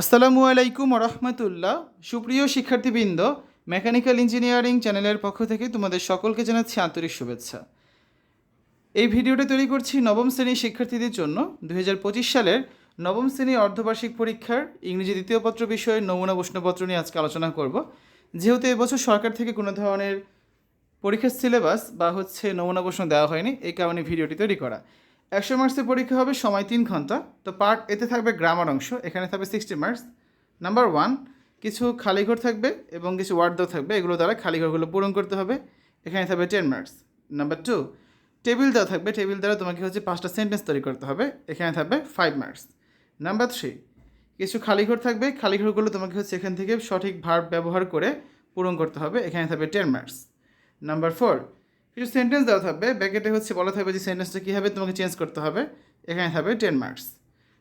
আসসালামু আলাইকুম রহমতুল্লাহ। সুপ্রিয় শিক্ষার্থীবৃন্দ, মেকানিক্যাল ইঞ্জিনিয়ারিং চ্যানেলের পক্ষ থেকে তোমাদের সকলকে জানাচ্ছি আন্তরিক শুভেচ্ছা। এই ভিডিওটি তৈরি করছি নবম শ্রেণির শিক্ষার্থীদের জন্য। দু হাজার পঁচিশ সালের নবম শ্রেণির অর্ধবার্ষিক পরীক্ষার ইংরেজি দ্বিতীয় পত্র বিষয়ে নমুনা প্রশ্নপত্র নিয়ে আজকে আলোচনা করব। যেহেতু এবছর সরকার থেকে কোনো ধরনের পরীক্ষার সিলেবাস বা হচ্ছে নমুনা প্রশ্ন দেওয়া হয়নি, এই কারণে ভিডিওটি তৈরি করা। একশো মার্কসের পরীক্ষা হবে সময় তিন ঘণ্টা। তো পার্ট এতে থাকবে গ্রামার অংশ, এখানে থাকবে সিক্সটি মার্কস নাম্বার ওয়ান কিছু খালি ঘর থাকবে এবং কিছু ওয়ার্ড থাকবে। এগুলো দ্বারা খালি ঘরগুলো পূরণ করতে হবে। এখানে থাকবে ten marks number two table দেওয়া থাকবে। টেবিল দ্বারা তোমাকে হচ্ছে পাঁচটা সেন্টেন্স তৈরি করতে হবে। এখানে থাকবে ফাইভ মার্কস নাম্বার থ্রি কিছু খালি ঘর থাকবে। খালি ঘরগুলো তোমাকে হচ্ছে এখান থেকে সঠিক ভার ব্যবহার করে পূরণ করতে হবে। এখানে থাকবে টেন মার্কস নাম্বার ফোর কিছু সেন্টেন্স দেওয়া থাকবে। ব্যাকেটে হচ্ছে বলা থাকবে যে সেন্টেন্সটা কীভাবে তোমাকে চেঞ্জ করতে হবে। এখানে থাকবে ten marks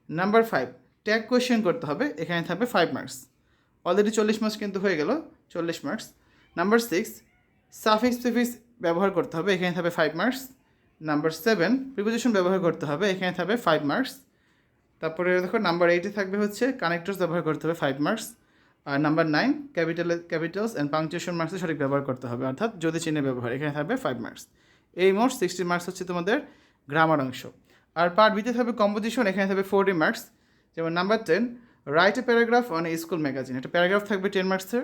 number five tag question করতে হবে। এখানে থাকবে ফাইভ মার্কস অলরেডি চল্লিশ মার্কস কিন্তু হয়ে গেল, চল্লিশ marks number six suffix prefix ব্যবহার করতে হবে। এখানে থাকবে five marks number seven preposition ব্যবহার করতে হবে। এখানে থাকবে ফাইভ মার্কস তারপরে দেখো নাম্বার এইটে থাকবে হচ্ছে কানেক্টরস ব্যবহার করতে হবে five marks R number nine capital capitals and punctuation মার্কসে সঠিক ব্যবহার করতে হবে। অর্থাৎ যদি চিহ্নের ব্যবহার, এখানে থাকবে ফাইভ মার্কস এই মোট সিক্সটি মার্কস হচ্ছে তোমাদের গ্রামার অংশ। আর পার্ট বিতে থাকবে কম্পোজিশন এখানে থাকবে ফোরটি মার্কস যেমন number ten write a paragraph on a school magazine একটা প্যারাগ্রাফ থাকবে টেন মার্কসের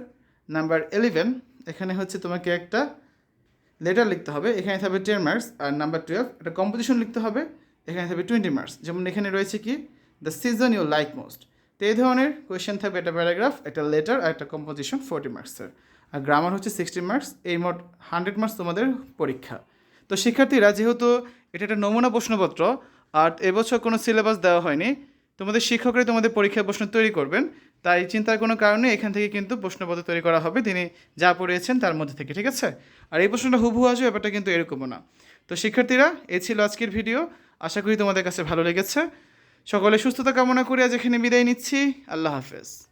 নাম্বার ইলেভেন এখানে হচ্ছে তোমাকে একটা লেটার লিখতে হবে। এখানে থাকবে টেন মার্কস আর নাম্বার টুয়েলভ একটা কম্পোজিশন লিখতে হবে। এখানে থাকবে টোয়েন্টি মার্কস যেমন এখানে রয়েছে কি? The season you like most তো এই ধরনের কোয়েশ্চেন থাকবে, একটা প্যারাগ্রাফ একটা লেটার আর একটা কম্পোজিশন ফোর্টি মার্কসের আর গ্রামার হচ্ছে সিক্সটি মার্কস এই মোট হান্ড্রেড মার্কস তোমাদের পরীক্ষা। তো শিক্ষার্থীরা, যেহেতু এটা একটা নমুনা প্রশ্নপত্র, আর এবছর কোনো সিলেবাস দেওয়া হয়নি, তোমাদের শিক্ষকরাই তোমাদের পরীক্ষার প্রশ্ন তৈরি করবেন। তাই চিন্তার কোনো কারণে এখান থেকে কিন্তু প্রশ্নপত্র তৈরি করা হবে। তিনি যা পড়িয়েছেন তার মধ্যে থেকে, ঠিক আছে? আর এই প্রশ্নটা হুবহু আসবে, ব্যাপারটা কিন্তু এরকমও না। তো শিক্ষার্থীরা এই ছিল আজকের ভিডিও আশা করি তোমাদের কাছে ভালো লেগেছে। সকলে সুস্থতা কামনা করিয়া যেখানে বিদায় নিচ্ছি। আল্লাহ হাফেজ।